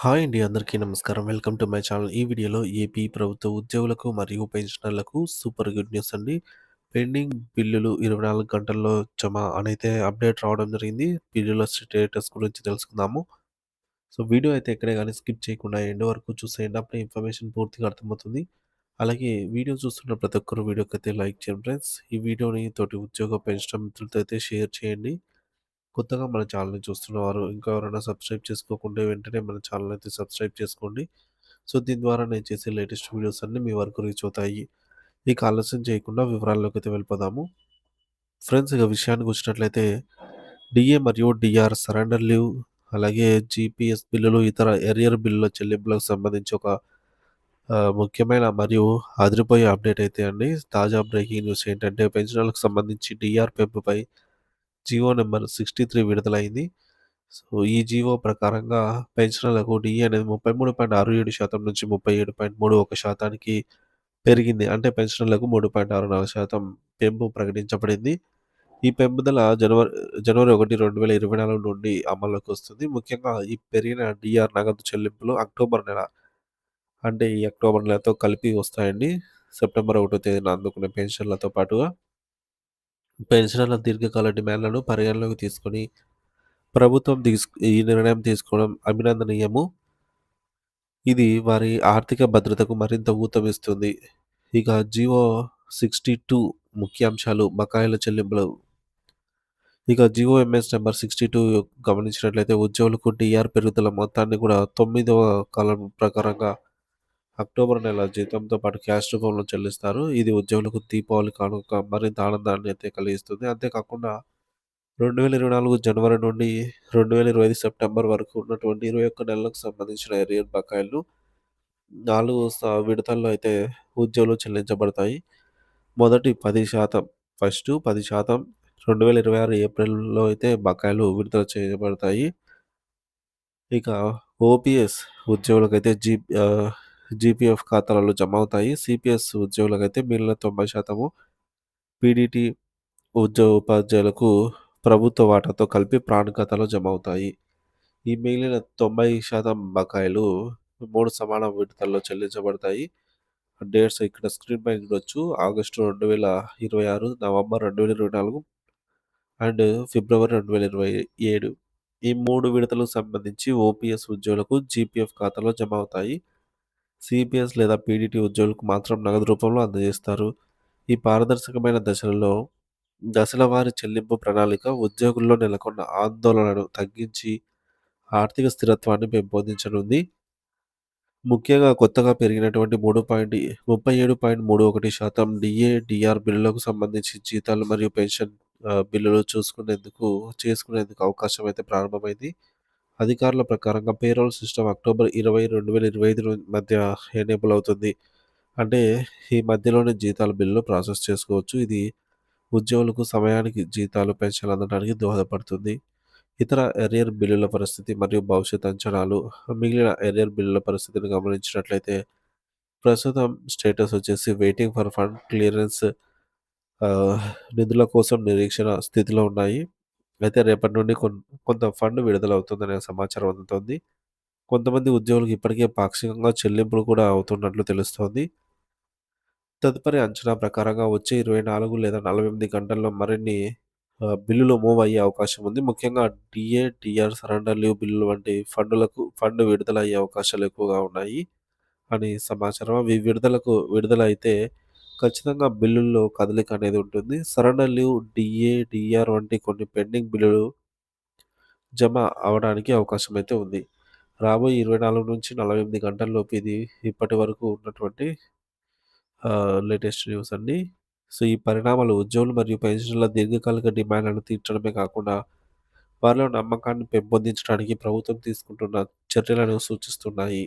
Hi అండి. అందరికీ నమస్కారం. Welcome to my channel. ఈ వీడియోలో ఏపీ ప్రభుత్వ ఉద్యోగులకు మరియు పెన్షనర్లకు సూపర్ గుడ్ న్యూస్ అండి. పెండింగ్ బిల్లులు 24 గంటల్లో జమ అనైతే అప్డేట్ రావడం జరిగింది. బిల్లుల స్టేటస్ గురించి తెలుసుకుందాము. సో, వీడియో అయితే ఎక్కడే కానీ స్కిప్ చేయకుండా ఎండ్ వరకు చూసేయండి. అప్పుడే ఇన్ఫర్మేషన్ పూర్తిగా అర్థమవుతుంది. అలాగే వీడియో చూస్తున్న ప్రతి ఒక్కరు వీడియోకైతే లైక్ చేయండి ఫ్రెండ్స్. ఈ వీడియోని తోటి ఉద్యోగ పెన్షన్ మిత్రులతో అయితే షేర్ చేయండి. కొత్తగా మన ఛానల్‌ని చూస్తున్నవారు ఇంకా ఎవరైనా సబ్స్క్రైబ్ చేసుకోకుంటే వెంటనే మన ఛానల్ అయితే సబ్స్క్రైబ్ చేసుకోండి. సో, దీని ద్వారా నేను చేసే లేటెస్ట్ వీడియోస్ అన్నీ మీ వరకు రీచ్ అవుతాయి. ఇక ఆలస్యం చేయకుండా వివరాల్లోకి అయితే వెళ్ళిపోదాము. ఫ్రెండ్స్ ఇక విషయానికొచ్చినట్లయితే డీఏ మరియు డిఆర్ సరెండర్ లీవ్ అలాగే జీపీఎస్ బిల్లులు, ఇతర ఎరియర్ బిల్లుల చెల్లింపులకు సంబంధించి ఒక ముఖ్యమైన మరియు అదిరిపోయే అప్డేట్ అయితే అండి. తాజా బ్రేకింగ్ న్యూస్ ఏంటంటే పెన్షన్లకు సంబంధించి డిఆర్ పెంపుపై జీవో నంబర్ 63 విడుదలైంది. సో, ఈ జీవో ప్రకారంగా పెన్షనర్లకు డిఏ అనేది 33.67% నుంచి 37.31% పెరిగింది. అంటే పెన్షనర్లకు 3.64% పెంపు ప్రకటించబడింది. ఈ పెంపుదల జనవరి జనవరి 1, 2024 నుండి అమల్లోకి వస్తుంది. ముఖ్యంగా ఈ పెరిగిన డిఆర్ నగదు చెల్లింపులు అక్టోబర్ నెల అంటే ఈ అక్టోబర్ నెలతో కలిపి వస్తాయండి. సెప్టెంబర్ ఒకటో తేదీన అందుకునే పెన్షన్‌లతో పాటుగా పెన్షనర్ల దీర్ఘకాల డిమాండ్లను పరిగణలోకి తీసుకొని ప్రభుత్వం తీస్ ఈ నిర్ణయం తీసుకోవడం అభినందనీయము. ఇది వారి ఆర్థిక భద్రతకు మరింత ఊతమిస్తుంది. ఇక జియో సిక్స్టీ టూ ముఖ్యాంశాలు బకాయిల చెల్లింపులు. ఇక జిఓఎంఎస్ నెంబర్ సిక్స్టీ టూ గమనించినట్లయితే ఉద్యోగులకు డిఆర్ పెరుగుదల మొత్తాన్ని కూడా తొమ్మిదవ కాలం ప్రకారంగా అక్టోబర్ నెల జీతంతో పాటు క్యాష్ రూపంలో చెల్లిస్తారు. ఇది ఉద్యోగులకు దీపావళి కానుక మరింత ఆనందాన్ని అయితే కలిగిస్తుంది. అంతేకాకుండా 2024 జనవరి నుండి 2025 సెప్టెంబర్ వరకు ఉన్నటువంటి 21 నెలలకు సంబంధించిన ఎరియర్ బకాయిలు 4 స విడతల్లో అయితే ఉద్యోగులు చెల్లించబడతాయి. మొదటి పది శాతం ఫస్ట్ పది శాతం రెండు వేల ఇరవై ఆరు ఏప్రిల్‌లో అయితే బకాయిలు విడుదల చేయబడతాయి. ఇక ఓపీఎస్ ఉద్యోగులకైతే జీ జీపీఎఫ్ ఖాతాలలో జమ అవుతాయి. సీపీఎస్ ఉద్యోగులకైతే మిగిలిన 90% పీడీటీ ఉద్యోగ ఉపాధ్యాయులకు ప్రభుత్వ వాటాతో కలిపి ప్రాణ ఖాతాలో జమ అవుతాయి. ఈ మిగిలిన 90% బకాయిలు మూడు సమాన విడతల్లో చెల్లించబడతాయి. డేట్స్ ఇక్కడ స్క్రీన్ పై చూడొచ్చు. ఆగస్టు 2026, నవంబర్ 2024 అండ్ ఫిబ్రవరి 2027 ఈ మూడు విడతలకు సంబంధించి ఓపీఎస్ ఉద్యోగులకు జీపీఎఫ్ ఖాతాలో జమ అవుతాయి. సిపిఎస్ లేదా పీడీటీ ఉద్యోగులకు మాత్రం నగదు రూపంలో అందజేస్తారు. ఈ పారదర్శకమైన దశలలో దశలవారీ చెల్లింపు ప్రణాళిక ఉద్యోగుల్లో నెలకొన్న ఆందోళనను తగ్గించి ఆర్థిక స్థిరత్వాన్ని పెంపొందించనుంది. ముఖ్యంగా కొత్తగా పెరిగినటువంటి మూడు పాయింట్ ముప్పై ఏడు పాయింట్ మూడు ఒకటి శాతం డిఏ డిఆర్ బిల్లులకు సంబంధించి జీతాలు మరియు పెన్షన్ బిల్లులు చూసుకునేందుకు చేసుకునేందుకు అవకాశం అయితే ప్రారంభమైంది. అధికారుల ప్రకారంగా పేరోల్ సిస్టమ్ అక్టోబర్ ఇరవై రెండు వేల ఇరవై ఐదు మధ్య ఎనేబుల్ అవుతుంది. అంటే ఈ మధ్యలోనే జీతాల బిల్లులు ప్రాసెస్ చేసుకోవచ్చు. ఇది ఉద్యోగులకు సమయానికి జీతాలు, పెన్షన్లు అందడానికి దోహదపడుతుంది. ఇతర ఎరియర్ బిల్లుల పరిస్థితి మరియు భవిష్యత్ అంచనాలు. మిగిలిన ఎరియర్ బిల్లుల పరిస్థితిని గమనించినట్లయితే ప్రస్తుతం స్టేటస్ వచ్చేసి వెయిటింగ్ ఫర్ ఫండ్ క్లియరెన్స్ నిధుల కోసం నిరీక్షణ స్థితిలో ఉన్నాయి. అయితే రేపటి నుండి కొంత ఫండ్ విడుదలవుతుందనే సమాచారం అందుతోంది. కొంతమంది ఉద్యోగులకు ఇప్పటికే పాక్షికంగా చెల్లింపులు కూడా అవుతున్నట్లు తెలుస్తోంది. తదుపరి అంచనా ప్రకారంగా వచ్చే 24 లేదా 48 గంటల్లో మరిన్ని బిల్లులు మూవ్ అయ్యే అవకాశం ఉంది. ముఖ్యంగా డిఏ టిఆర్ సరెండర్ లీవ్ బిల్లులు వంటి ఫండులకు ఫండ్ విడుదల అయ్యే అవకాశాలు ఎక్కువగా ఉన్నాయి అని సమాచారం. అవి విడుదలకు విడుదల అయితే ఖచ్చితంగా బిల్లుల్లో కదలిక అనేది ఉంటుంది. సరెండర్ లీవ్, డిఏ డిఆర్ వంటి కొన్ని పెండింగ్ బిల్లులు జమ అవడానికి అవకాశం అయితే ఉంది. రాబోయే 24-48 గంటల్లోపు ఇది ఇప్పటి వరకు ఉన్నటువంటి లేటెస్ట్ న్యూస్ అండి. సో, ఈ పరిణామాలు ఉద్యోగులు మరియు పెన్షన్ల దీర్ఘకాలిక డిమాండ్లను తీర్చడమే కాకుండా వారిలో నమ్మకాన్ని పెంపొందించడానికి ప్రభుత్వం తీసుకుంటున్న చర్యలను సూచిస్తున్నాయి.